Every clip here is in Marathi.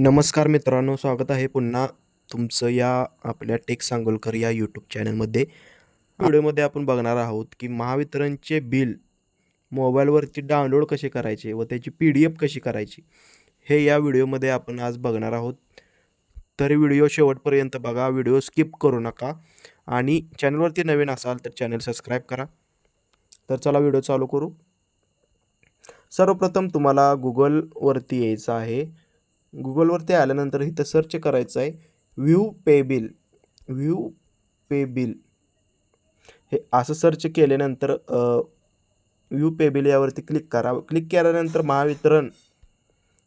नमस्कार मित्रांनो स्वागत आहे पुन्हा तुमचं या आपल्या टेक सांगोलकर या यूट्यूब चॅनलमध्ये व्हिडिओमध्ये आपण बघणार आहोत की महावितरणचे बिल मोबाईलवरती डाउनलोड कसे करायचे व त्याची पी डी एफ कशी करायची हे या व्हिडिओमध्ये आपण आज बघणार आहोत. तर व्हिडिओ शेवटपर्यंत बघा व्हिडिओ स्किप करू नका आणि चॅनलवरती नवीन असाल तर चॅनल सबस्क्राईब करा. तर चला व्हिडिओ चालू करू. सर्वप्रथम तुम्हाला गुगलवरती यायचं आहे. गुगलवरती आल्यानंतर इथं सर्च करायचं आहे. View pay bill view pay bill हे असं सर्च केल्यानंतर व्ह्यू पे बिल यावरती क्लिक करा. क्लिक केल्यानंतर महावितरण.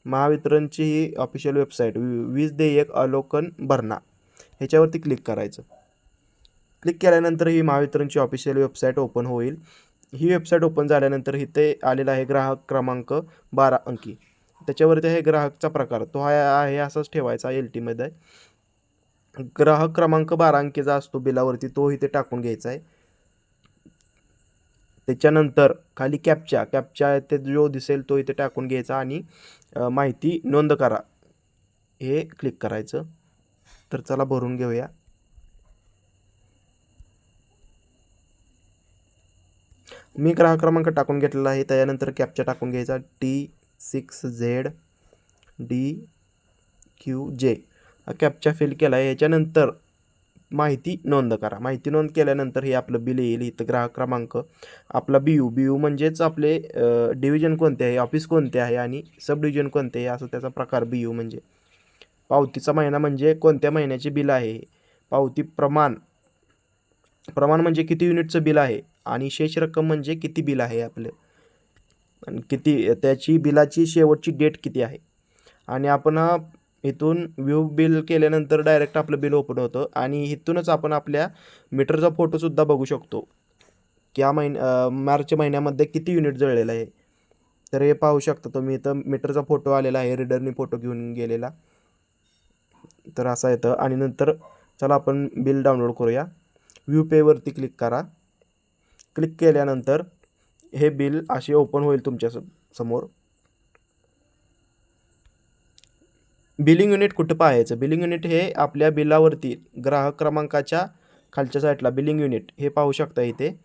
महावितरणची ही ऑफिशियल वेबसाईट वीज देयक अवलोकन भरणा. ह्याच्यावरती क्लिक करायचं. क्लिक केल्यानंतर ही महावितरणची ऑफिशियल वेबसाईट ओपन होईल. ही वेबसाईट ओपन झाल्यानंतर इथे आलेला आहे ग्राहक क्रमांक बारा अंकी. त्याच्यावरती आहे ग्राहकचा प्रकार. तो हा आहे असाच ठेवायचा एल टीमध्ये ग्राहक क्रमांक बारा अंकीचा असतो बिलावरती तो इथे टाकून घ्यायचा आहे. त्याच्यानंतर खाली कॅपच्या कॅपच्या ते जो दिसेल तो इथे टाकून घ्यायचा आणि माहिती नोंद करा. हे क्लिक करायचं. तर चला भरून घेऊया. मी ग्राहक क्रमांक टाकून घेतलेला आहे त्याच्यानंतर कॅपचा टाकून घ्यायचा. T six Z D Q J. हा कॅपचा फिल केला आहे याच्यानंतर माहिती नोंद करा. माहिती नोंद केल्यानंतर हे आपलं बिल येईल. इथं ग्राहक क्रमांक आपला बी यू बी यू म्हणजेच आपले डिव्हिजन कोणते आहे ऑफिस कोणते आहे आणि सब डिव्हिजन कोणते आहे असं त्याचा प्रकार बी यू म्हणजे. पावतीचा महिना म्हणजे कोणत्या महिन्याचे बिल आहे? पावती प्रमाण प्रमाण म्हणजे किती युनिटचं बिल आहे? आणि शेष रक्कम म्हणजे किती बिल आहे आपलं? किती त्याची बिलाची शेवटची डेट किती आहे? आणि आपण इथून व्ह्यू बिल केल्यानंतर डायरेक्ट आपलं बिल ओपन होतं आणि इथूनच आपण आपल्या मीटरचा फोटोसुद्धा बघू शकतो. की या महिन मार्च महिन्यामध्ये किती युनिट जळलेलं आहे? तर हे पाहू शकता तुम्ही इथं मीटरचा फोटो आलेला आहे रिडरनी फोटो घेऊन गेलेला. तर असा येतं आणि नंतर चला आपण बिल डाउनलोड करूया. व्ह्यू पेवरती क्लिक करा. क्लिक केल्यानंतर हे बिल असे ओपन होईल तुमच्या स- समोर? बिलिंग युनिट कुठं पाहायचं? बिलिंग युनिट हे आपल्या बिलावरती ग्राहक क्रमांकाच्या खालच्या साईडला बिलिंग युनिट हे पाहू शकता इथे.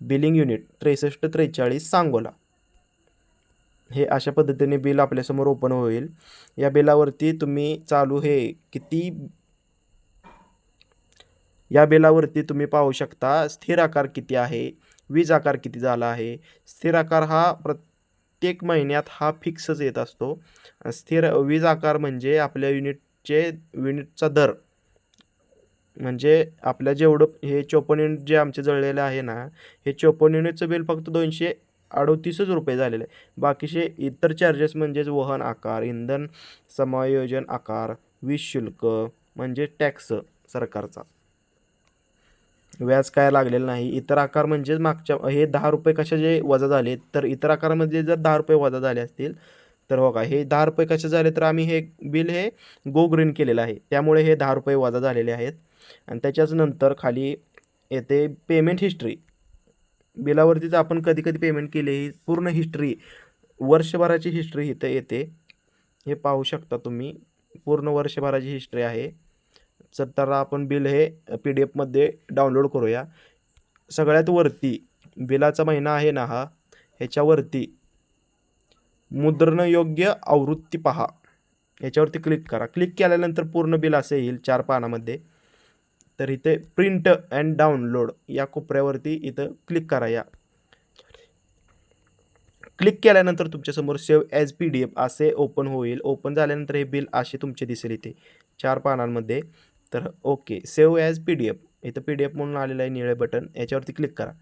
बिलिंग युनिट त्रेसष्ट त्रेचाळीस सांगोला. हे अशा पद्धतीने बिल आपल्यासमोर ओपन होईल. या बिलावरती तुम्ही चालू हे किती? या बिलावरती तुम्ही पाहू शकता स्थिर आकार किती आहे? वीज आकार किती झाला आहे? स्थिर आकार हा प्रत्येक महिन्यात हा फिक्सच येत असतो. स्थिर वीज आकार म्हणजे आपल्या युनिटचे युनिटचा दर. म्हणजे आपल्या जेवढं हे चोपन्न युनिट जे आमचे जळलेलं आहे ना हे चोपन्न युनिटचं बिल फक्त दोनशे अडोतीसच रुपये झालेलं आहे. बाकीचे इतर चार्जेस म्हणजेच वहन आकार इंधन समायोजन आकार वीज शुल्क म्हणजे टॅक्स सरकारचा. व्याज काय लागलेलं नाही. इतर आकार म्हणजेच मागच्या हे दहा रुपये कशाचे वजा झाले तर इतर आकारामध्ये जर दहा रुपये वजा झाले असतील तर हो का हे दहा रुपये कसे झाले तर आम्ही हे बिल हे गो ग्रीन केलेलं आहे. त्यामुळे हे दहा रुपये वजा झालेले आहेत. आणि त्याच्याच नंतर खाली येते पेमेंट हिस्ट्री बिलावरतीच आपण कधी कधी पेमेंट केली ही पूर्ण हिस्ट्री वर्षभराची हिस्ट्री इथं येते. हे पाहू शकता तुम्ही पूर्ण वर्षभराची हिस्ट्री आहे. तर तर आपण बिल हे पी डी एफमध्ये डाउनलोड करूया. सगळ्यात वरती बिलाचा महिना आहे ना हा? ह्याच्यावरती मुद्रणयोग्य आवृत्ती पहा. याच्यावरती क्लिक करा. क्लिक केल्यानंतर पूर्ण बिल असे येईल चार पानामध्ये. तर इथे प्रिंट अँड डाउनलोड या कोपऱ्यावरती इथं क्लिक करा या. क्लिक केल्यानंतर तुमच्यासमोर save as P D F असे ओपन होईल. ओपन झाल्यानंतर हे बिल असे तुमचे दिसेल इथे. चार पानांमध्ये. तर okay save as P D F. इथं पी डी एफ म्हणून आलेलं आहे निळे बटन. याच्यावरती क्लिक करा.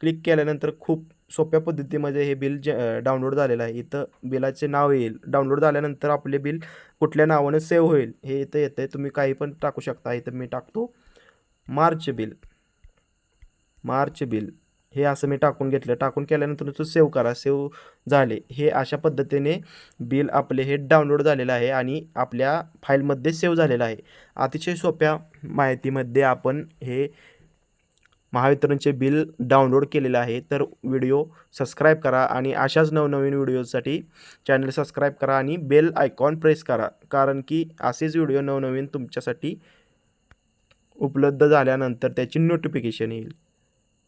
क्लिक केल्यानंतर खूप सोप्या पद्धतीमध्ये हे बिल जे डाउनलोड झालेलं आहे. इथं बिलाचे नाव येईल. डाउनलोड झाल्यानंतर आपले बिल कुठल्या नावाने सेव्ह होईल हे इथं येतं आहे तुम्ही काही पण टाकू शकता. इथं मी टाकतो. March bill. March bill. हे असं मी टाकून घेतलं. टाकून केल्यानंतर तो सेव्ह करा. सेव्ह झाले. हे अशा पद्धतीने बिल आपले हे डाउनलोड झालेलं आहे आणि आपल्या फाईलमध्ये सेव्ह झालेलं आहे. अतिशय सोप्या माहितीमध्ये आपण हे महावितरणचे बिल डाउनलोड केलेलं आहे. तर व्हिडिओ सबस्क्राईब करा आणि अशाच नवनवीन व्हिडिओसाठी चॅनल सबस्क्राईब करा आणि बेल आयकॉन प्रेस करा. कारण की असेच व्हिडिओ नवनवीन तुमच्यासाठी उपलब्ध झाल्यानंतर त्याची नोटिफिकेशन येईल.